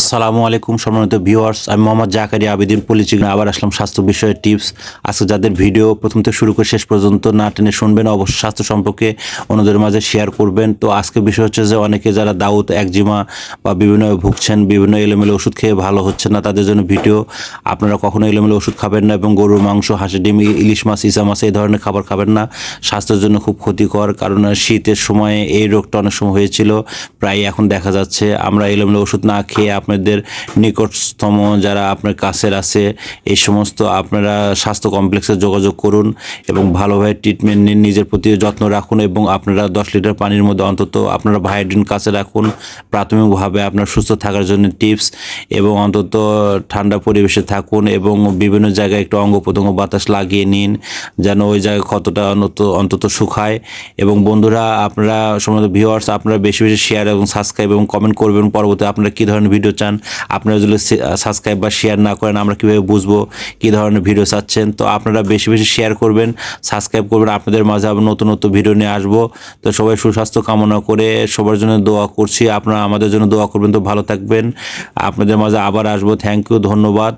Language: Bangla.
আসসালামু আলাইকুম সম্মানিত ভিউয়ার্স, আমি মোহাম্মদ জাকারি আবেদিন পলিচিক আবার আসলাম স্বাস্থ্য বিষয়ে টিপস। আজকে যাদের ভিডিও প্রথম থেকে শুরু করে শেষ পর্যন্ত না টেনে শুনবেন, অবশ্যই স্বাস্থ্য সম্পর্কে অন্যদের মাঝে শেয়ার করবেন। তো আজকে বিষয় হচ্ছে যে, অনেকে যারা দাউদ, একজিমা বা বিভিন্ন ভুগছেন, বিভিন্ন এলোমেলো ওষুধ খেয়ে ভালো হচ্ছে না, তাদের জন্য ভিডিও। আপনারা কখনো এলোমেলো ওষুধ খাবেন না এবং গরুর মাংস, হাঁসের ডিম ইলিশ মাছ, ইসা মাছ এই ধরনের খাবার খাবেন না। স্বাস্থ্যের জন্য খুব ক্ষতিকর, কারণ শীতের সময়ে এই রোগটা অনেক সময় হয়েছিল, প্রায় এখন দেখা যাচ্ছে। আমরা এলোমেলো ওষুধ না খেয়ে আপনাদের নিকটতম যারা আপনার কাছের আছে, এই সমস্ত আপনারা স্বাস্থ্য কমপ্লেক্সে যোগাযোগ করুন এবং ভালোভাবে ট্রিটমেন্ট নিন, নিজের প্রতি যত্ন রাখুন এবং আপনারা দশ লিটার পানির মধ্যে অন্তত আপনারা ভাইডিন কাছে রাখুন। প্রাথমিকভাবে আপনার সুস্থ থাকার জন্য টিপস এবং অন্তত ঠান্ডা পরিবেশে থাকুন এবং বিভিন্ন জায়গায় একটু অঙ্গ প্রত্যঙ্গ বাতাস লাগিয়ে নিন যেন ওই জায়গায় ক্ষতটা অন্তত অন্তত শুকায়। এবং বন্ধুরা, আপনারা সমস্ত ভিউয়ার্স আপনারা বেশি বেশি শেয়ার এবং সাবস্ক্রাইব এবং কমেন্ট করবেন। পরবর্তী আপনারা কী ধরনের ভিডিও চান, আপনারা যদি সাবস্ক্রাইব বা শেয়ার না করেন, আমরা কীভাবে বুঝব কী ধরনের ভিডিও চাচ্ছেন? তো আপনারা বেশি বেশি শেয়ার করবেন সাবস্ক্রাইব করবেন, আপনাদের মাঝে আবার নতুন নতুন ভিডিও নিয়ে আসব। তো সবাই সুস্বাস্থ্য কামনা করে সবার জন্য দোয়া করছি। আপনারা আমাদের জন্য দোয়া করবেন, তো ভালো থাকবেন। আপনাদের মাঝে আবার আসব। থ্যাংক ইউ ধন্যবাদ।